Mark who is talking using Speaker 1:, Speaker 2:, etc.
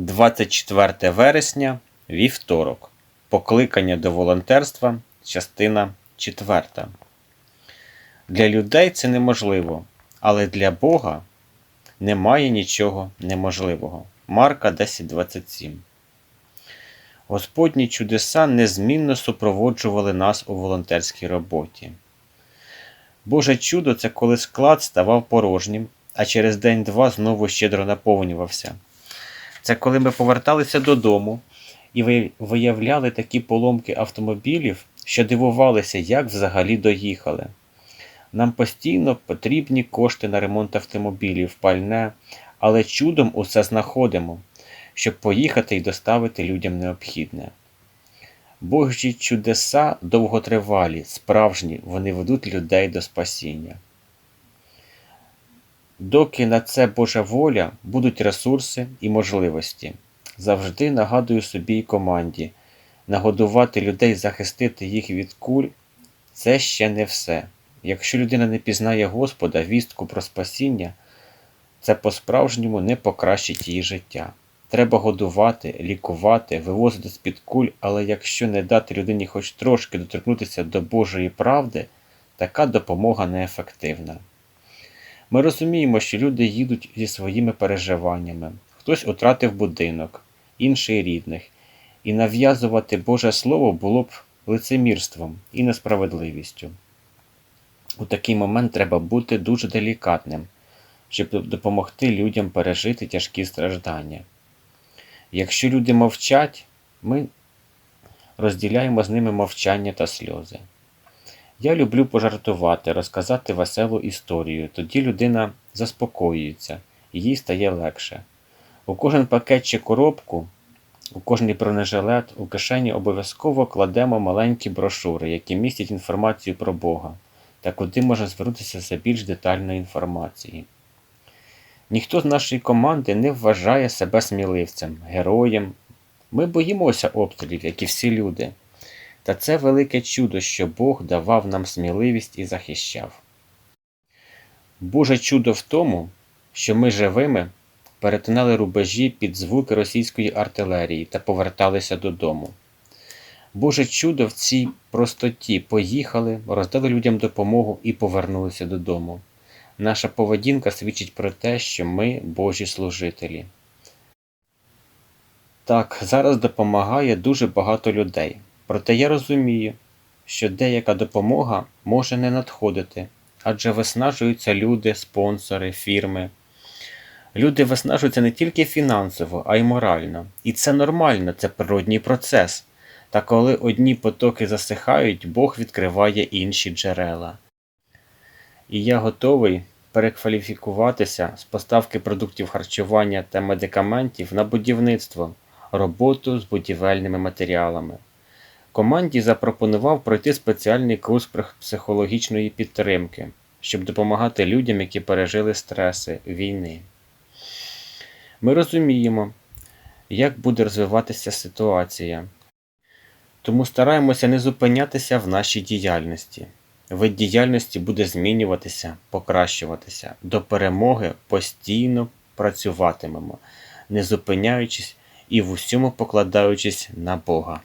Speaker 1: 24 вересня, вівторок. Покликання до волонтерства, частина 4. Для людей це неможливо, але для Бога немає нічого неможливого. Марка 10.27. Господні чудеса незмінно супроводжували нас у волонтерській роботі. Боже чудо це коли склад ставав порожнім, а через день-два знову щедро наповнювався. Це коли ми поверталися додому і виявляли такі поломки автомобілів, що дивувалися, як взагалі доїхали. Нам постійно потрібні кошти на ремонт автомобілів, пальне, але чудом усе знаходимо, щоб поїхати і доставити людям необхідне. Божі чудеса довготривалі, справжні, вони ведуть людей до спасіння. Доки на це Божа воля, будуть ресурси і можливості. Завжди нагадую собі і команді, нагодувати людей, захистити їх від куль це ще не все. Якщо людина не пізнає Господа, вістку про спасіння, це по-справжньому не покращить її життя. Треба годувати, лікувати, вивозити з-під куль, але якщо не дати людині хоч трошки доторкнутися до Божої правди, така допомога неефективна. Ми розуміємо, що люди їдуть зі своїми переживаннями. Хтось втратив будинок, інший рідних, і нав'язувати Боже Слово було б лицемірством і несправедливістю. У такий момент треба бути дуже делікатним, щоб допомогти людям пережити тяжкі страждання. Якщо люди мовчать, ми розділяємо з ними мовчання та сльози. Я люблю пожартувати, розказати веселу історію, тоді людина заспокоюється, і їй стає легше. У кожен пакет чи коробку, у кожний бронежилет, у кишені обов'язково кладемо маленькі брошури, які містять інформацію про Бога та куди можна звернутися за більш детальної інформації. Ніхто з нашої команди не вважає себе сміливцем, героєм. Ми боїмося обстрілів, як і всі люди. Та це велике чудо, що Бог давав нам сміливість і захищав. Боже чудо в тому, що ми живими перетинали рубежі під звуки російської артилерії та поверталися додому. Боже чудо в цій простоті поїхали, роздали людям допомогу і повернулися додому. Наша поведінка свідчить про те, що ми Божі служителі. Так, зараз допомагає дуже багато людей. Проте я розумію, що деяка допомога може не надходити, адже виснажуються люди, спонсори, фірми. Люди виснажуються не тільки фінансово, а й морально. І це нормально, це природній процес. Та коли одні потоки засихають, Бог відкриває інші джерела. І я готовий перекваліфікуватися з поставки продуктів харчування та медикаментів на будівництво, роботу з будівельними матеріалами. Команді запропонував пройти спеціальний курс психологічної підтримки, щоб допомагати людям, які пережили стреси війни. Ми розуміємо, як буде розвиватися ситуація. Тому стараємося не зупинятися в нашій діяльності. Вид діяльності буде змінюватися, покращуватися. До перемоги постійно працюватимемо, не зупиняючись і в усьому покладаючись на Бога.